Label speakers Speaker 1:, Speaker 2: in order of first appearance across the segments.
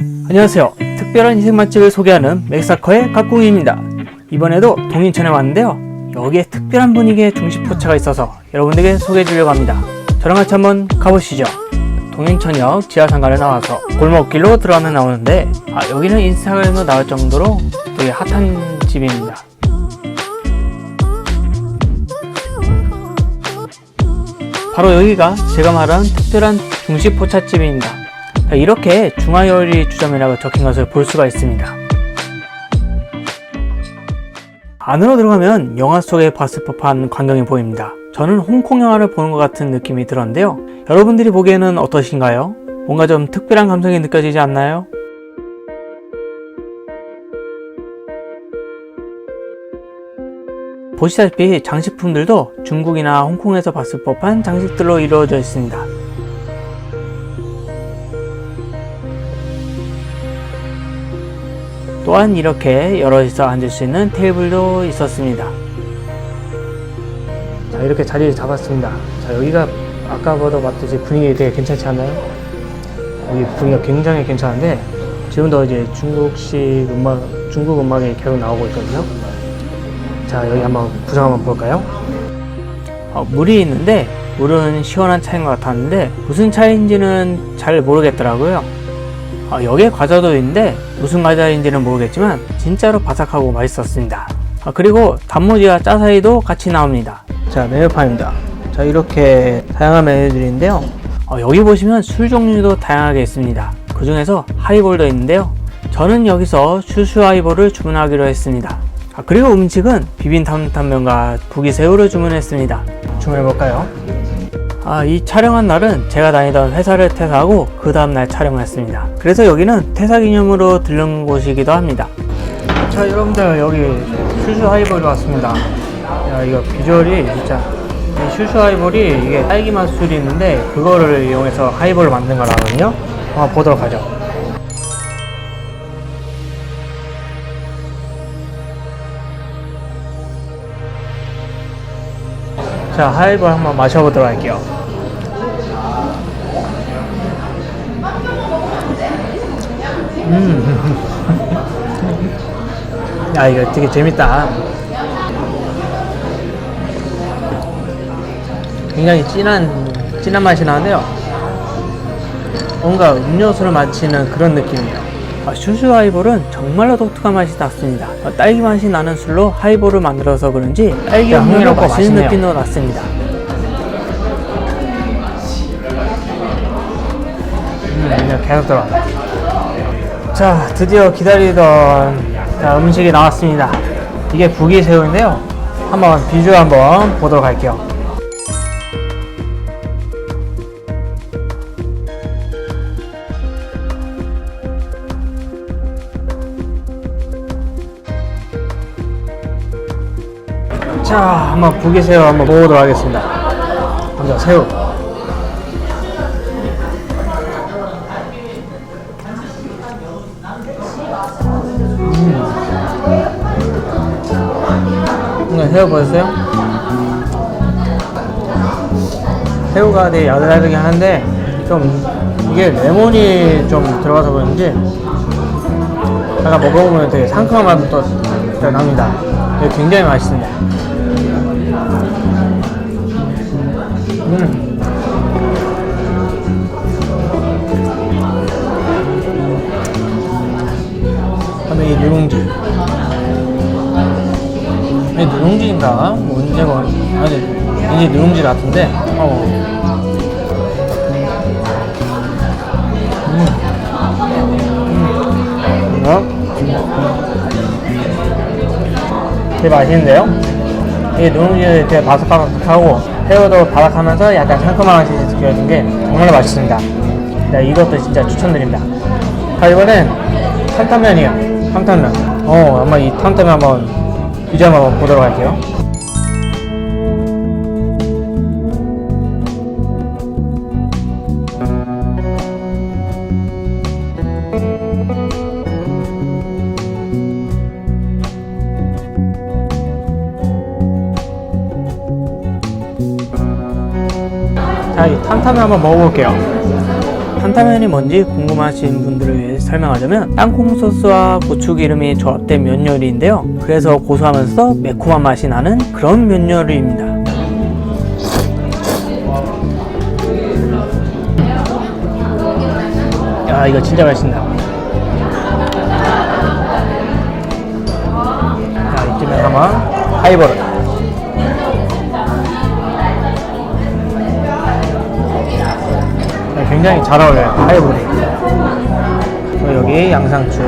Speaker 1: 안녕하세요. 특별한 인생 맛집을 소개하는 맥사커의 각궁입니다. 이번에도 동인천에 왔는데요. 여기에 특별한 분위기의 중식 포차가 있어서 여러분들에게 소개해 주려고 합니다. 저랑 같이 한번 가보시죠. 동인천역 지하상가를 나와서 골목길로 들어가면 나오는데 아, 여기는 인스타그램으로 나올 정도로 되게 핫한 집입니다. 바로 여기가 제가 말한 특별한 중식 포차집입니다. 이렇게 중화요리 주점이라고 적힌 것을 볼 수가 있습니다. 안으로 들어가면 영화 속에 봤을 법한 광경이 보입니다. 저는 홍콩 영화를 보는 것 같은 느낌이 들었는데요. 여러분들이 보기에는 어떠신가요? 뭔가 좀 특별한 감성이 느껴지지 않나요? 보시다시피 장식품들도 중국이나 홍콩에서 봤을 법한 장식들로 이루어져 있습니다. 또한 이렇게 여럿이서 앉을 수 있는 테이블도 있었습니다. 자, 이렇게 자리를 잡았습니다. 자, 여기가 아까보다 봤듯이 분위기 되게 괜찮지 않나요? 여기 분위기가 굉장히 괜찮은데 지금도 이제 중국식 음악, 중국 음악이 계속 나오고 있거든요. 자, 여기 한번 구성 한번 볼까요? 어, 물이 있는데 물은 시원한 차인 것 같았는데 무슨 차인지는 잘 모르겠더라고요. 아, 여기에 과자도 있는데 무슨 과자인지는 모르겠지만 진짜로 바삭하고 맛있었습니다. 아, 그리고 단무지와 짜사이도 같이 나옵니다. 자 메뉴판입니다. 자 이렇게 다양한 메뉴들인데요. 어, 여기 보시면 술 종류도 다양하게 있습니다. 그 중에서 하이볼도 있는데요. 저는 여기서 슈슈 하이볼을 주문하기로 했습니다. 아, 그리고 음식은 비빔 탐탐면과 부기새우를 주문했습니다. 주문해볼까요? 아, 이 촬영한 날은 제가 다니던 회사를 퇴사하고 그 다음날 촬영을 했습니다. 그래서 여기는 퇴사 기념으로 들른 곳이기도 합니다. 자, 여러분들 여기 슈슈 하이볼이 왔습니다. 야, 이거 비주얼이 진짜 이 슈슈 하이볼이 이게 딸기 맛 술이 있는데 그거를 이용해서 하이볼을 만든 거라거든요. 한번 보도록 하죠. 자, 하이볼 한번 마셔보도록 할게요. 음. 야, 이거 되게 재밌다. 굉장히 진한, 진한 맛이 나는데요. 뭔가 음료수를 마치는 그런 느낌이에요. 아, 슈슈 하이볼은 정말로 독특한 맛이 났습니다. 아, 딸기 맛이 나는 술로 하이볼을 만들어서 그런지 딸기 음료로 맛있는 느낌도 났습니다. 음, 계속 들어와. 자, 드디어 기다리던 자, 음식이 나왔습니다. 이게 부기 새우인데요. 한번 비주얼 한번 보도록 할게요. 자, 한번 부기새우 한번 먹어보도록 하겠습니다. 먼저 새우. 이거 새우 보셨어요? 새우가 되게 야들야들하긴 한데 좀 이게 레몬이 좀 들어가서 그런지 약간 먹어보면 되게 상큼한 맛도 또 납니다. 굉장히 맛있습니다. 음. 그다음에 이 누룽지. 이게 누룽지인가? 뭔지가 아니 이게 누룽지 같은데. 어. 음. 음. 어? 되게 맛있는데요? 이게 누룽지 되게 바삭바삭하고 새우도 바삭하면서 약간 상큼한 맛이 느껴지는 게 정말 맛있습니다. 네, 이것도 진짜 추천드립니다. 자 이번엔 탕탕면이에요. 탕탕면. 어 아마 이 탕탕면 한번 비주얼 한번 보도록 할게요. 탄타면 한번 먹어볼게요. 탄타면이 뭔지 궁금하신 분들을 위해
Speaker 2: 설명하자면 땅콩 소스와 고추기름이 조합된 면 요리인데요. 그래서 고소하면서 매콤한 맛이 나는 그런 면 요리입니다.
Speaker 1: 야 이거 진짜 맛있다. 자 이쯤에 한번 하이볼을. 굉장히 잘 어울려요 하이볼이. 그리고 여기 양상추.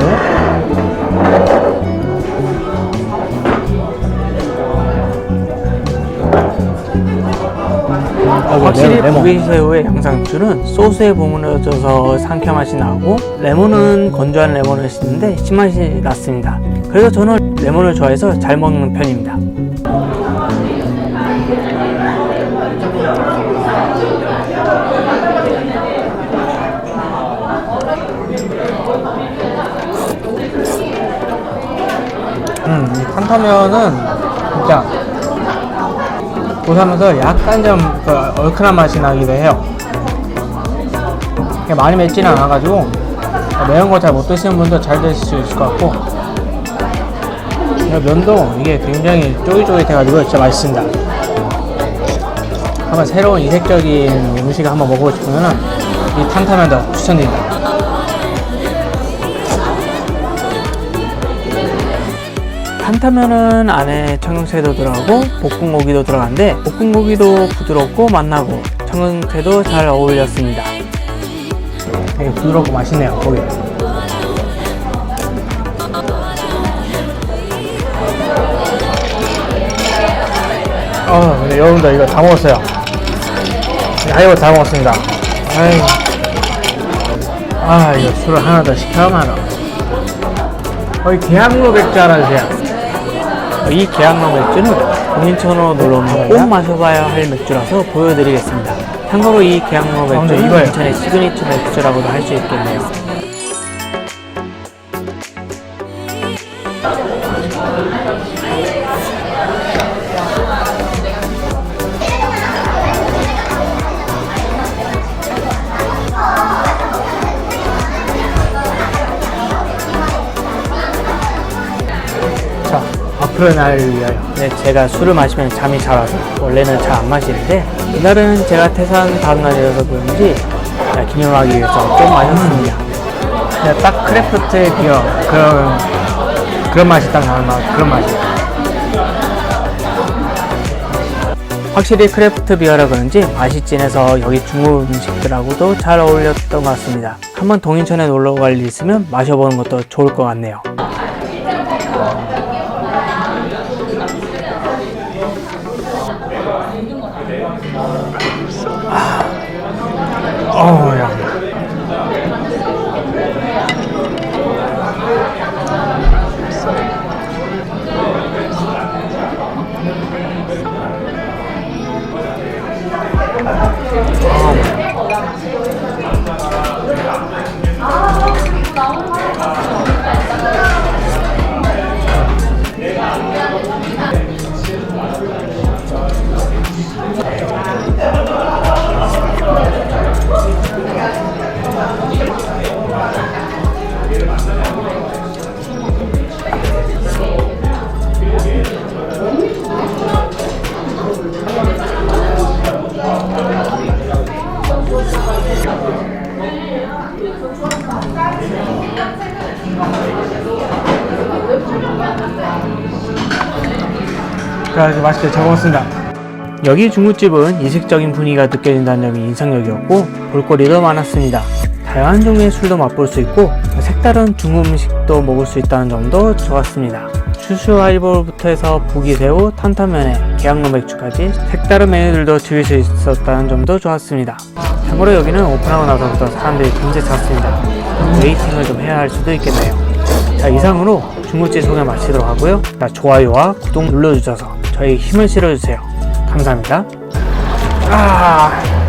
Speaker 1: 여기
Speaker 2: 확실히
Speaker 1: 레몬.
Speaker 2: 고기새우의 양상추는 소스에 버무려져서 상쾌한 맛이 나고 레몬은 건조한 레몬을 쓰는데 신맛이 났습니다. 그래서 저는 레몬을 좋아해서 잘 먹는 편입니다.
Speaker 1: 음, 이 탄타면은 진짜 고소하면서 약간 좀 그 얼큰한 맛이 나기도 해요. 많이 맵지는 않아가지고 매운 거 잘 못 드시는 분도 잘 드실 수 있을 것 같고 이 면도 이게 굉장히 쫄깃쫄깃해가지고 진짜 맛있습니다. 한번 새로운 이색적인 음식을 한번 먹어보고 싶으면 이 탄타면도 추천드립니다.
Speaker 2: 탄타면은 안에 청경채도 들어가고 볶음고기도 들어가는데 볶음고기도 부드럽고 맛나고 청경채도 잘 어울렸습니다.
Speaker 1: 되게 부드럽고 맛있네요, 고기. 어, 근데 여러분들 이거 다 먹었어요. 아, 이거 다 먹었습니다. 아이, 아, 이거 술을 하나 더 시켜야만 거의 계양로 맥주 하나 주세요.
Speaker 2: 이 계양로 맥주는 공인천으로 놀러 오면 꼭 마셔봐야 할 맥주라서 보여드리겠습니다. 참고로 이 계양로
Speaker 1: 근데
Speaker 2: 맥주는
Speaker 1: 이거예요.
Speaker 2: 인천의 시그니처 맥주라고도 할 수 있겠네요.
Speaker 1: 앞으로의 날을 위하여.
Speaker 2: 네, 제가 술을 마시면 잠이 잘 와서 원래는 잘 안 마시는데 이날은 제가 퇴사한 다음 날이라서 그런지 네, 기념하기 위해서 좀 마셨습니다.
Speaker 1: 그냥 딱 크래프트 비어. 그런, 그런 맛이 딱 나는 맛, 그런 맛이에요.
Speaker 2: 확실히 크래프트 비어라 그런지 맛이 진해서 여기 중국 음식들하고도 잘 어울렸던 것 같습니다. 한번 동인천에 놀러 갈 일 있으면 마셔보는 것도 좋을 것 같네요.
Speaker 1: 어 그래서 맛있게 잘 먹었습니다.
Speaker 2: 여기 중국집은 이색적인 분위기가 느껴진다는 점이 인상적이었고 볼거리도 많았습니다. 다양한 종류의 술도 맛볼 수 있고 색다른 중국 음식도 먹을 수 있다는 점도 좋았습니다. 슈슈 하이볼부터 해서 부기새우, 탄탄면에 계양로 맥주까지 색다른 메뉴들도 즐길 수 있었다는 점도 좋았습니다. 참고로 여기는 오픈하고 나서부터 사람들이 굉장히 찼습니다. 웨이팅을 좀 해야 할 수도 있겠네요. 자 이상으로 중국집 소개 마치도록 하고요. 자, 좋아요와 구독 눌러주셔서 저희 힘을 실어주세요. 감사합니다.
Speaker 1: 아.